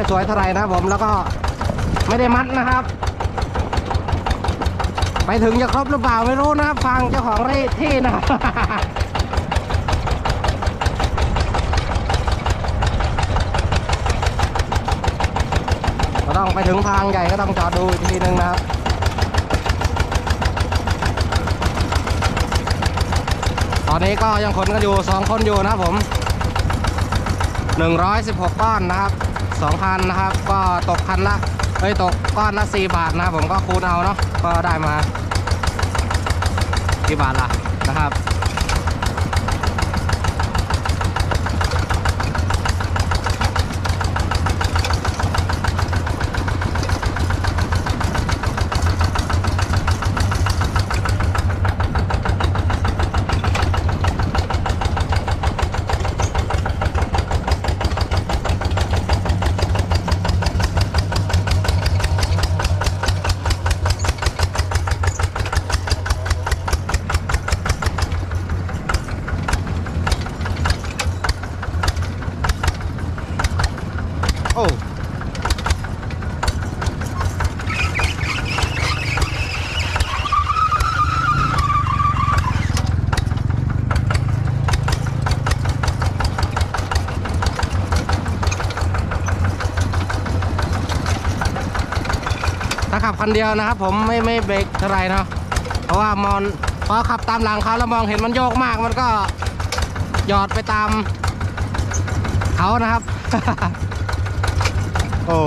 ไม่ค่อยสวยเท่าไหร่นะครับผมแล้วก็ไม่ได้มัดนะครับ ไปถึงจะครบหรือเปล่าไม่รู้นะฟังเจ้าของที่นะก็ต้องไปถึงทางใหญ่ก็ต้องจอดดูทีนึงนะครับตอนนี้ก็ยังขนกันอยู่ 2 คนอยู่นะครับผม 116 ก้อนนะครับ 2,000นะครับ ก็ตกคันละเอ้ยตกก้อนละ 4 บาทนะครับผมก็คูณเอาเนาะก็ได้มากี่บาทล่ะนะครับ คันเดียวนะครับ ผมไม่ไม่เบรกเท่าไหรเนาะเพราะว่ามอนพอขับตามหลังเขาแล้วมองเห็นมันโยกมาก มันก็หยอดไปตามเขานะครับ โอ้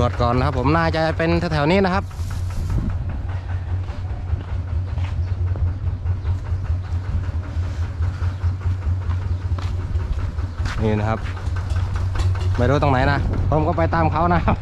รวจก่อนนะครับ ผมน่าจะเป็นแถวๆนี้นะครับ นี่นะครับ ไม่รู้ตรงไหนนะ ผมก็ไปตามเขานะครับ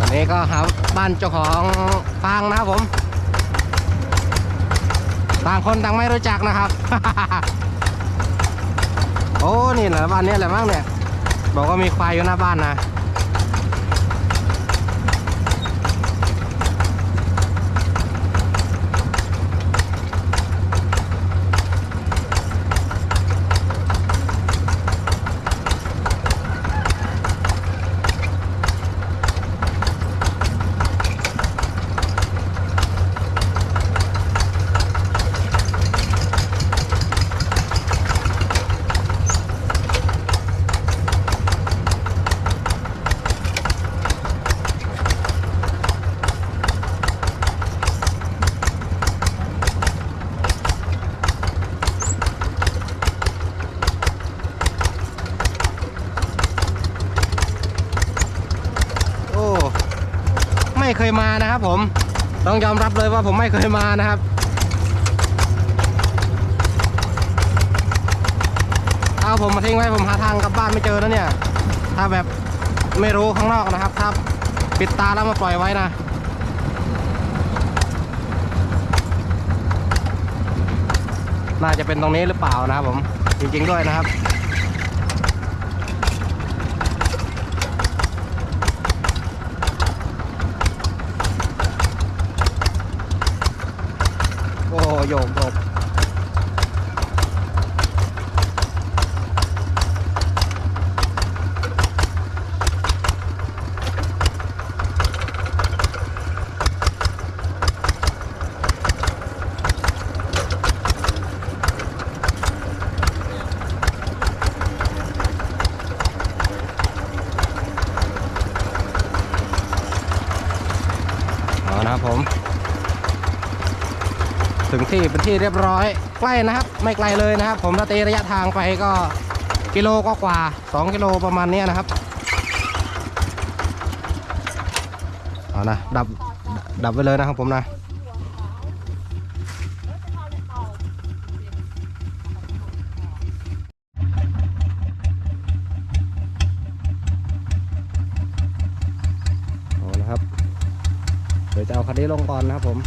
อันนี้ก็หานเจ้าของฟางนะครับผม ต่างคนต่างไม่รู้จักนะครับ โอ้ นี่แหละบ้านนี้แหละมั้งเนี่ย บอกว่ามีควายอยู่หน้าบ้านนะ โอ้ ไม่เคยมานะครับ ผมต้องยอมรับเลยว่าผมไม่เคยมานะครับเอาผมมาทิ้งไว้ผมหาทางกลับบ้านไม่เจอแล้วเนี่ย ถ้าแบบไม่รู้ข้างนอกนะครับถ้าปิดตาแล้วมาปล่อยไว้นะน่าจะเป็นตรงนี้หรือเปล่านะครับผมจริงๆด้วยนะครับ โอ้โยกโยกเอานะครับผม ถึง ที่เรียบร้อย ใกล้นะครับ ไม่ไกลเลยนะครับ ผมตีระยะทางไปก็กิโลก็กว่า 2 กิโลประมาณนี้นะครับเอานะดับดับไปเลยนะครับผมนะเอนะครับเดี๋ยวจะเอาคันนี้ลงก่อนนะครับผม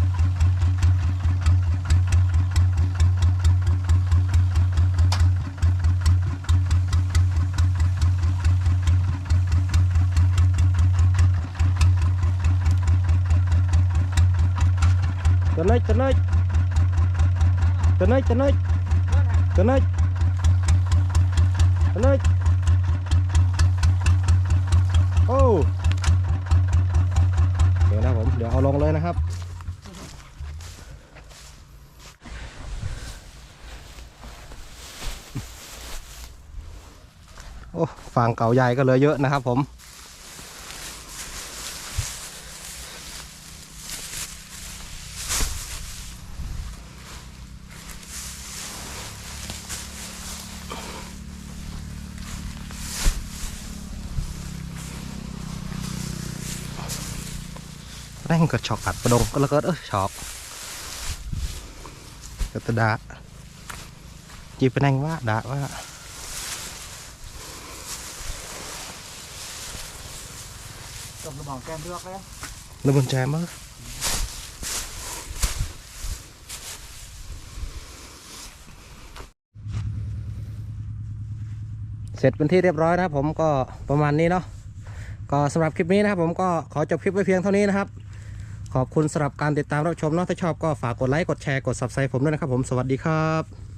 Tên ơi, tên ơi Tên ơi, tên ơi Tên ơi Tên ơi โอ้เดี๋ยวนะผมเดี๋ยวเอาลงเลยนะครับโอ้ฟางเก่าใหญ่ก็เลือเยอะนะครับผม แร่งก็ช็อกอัดประดงก็แล้วก็เออช็อกก็ตะดาจีเป็นแรงว่าดาว่าจบสมองแก้มเลือกแล้วแล้วมันแจมมั้งเสร็จเป็นที่เรียบร้อยนะครับผมก็ประมาณนี้เนาะก็สำหรับคลิปนี้นะครับผมก็ขอจบคลิปไว้เพียงเท่านี้นะครับ ขอบคุณสำหรับการติดตามรับชมเนาะถ้าชอบก็ฝากกดไลค์กดแชร์กด subscribe ผมด้วยนะครับผมสวัสดีครับ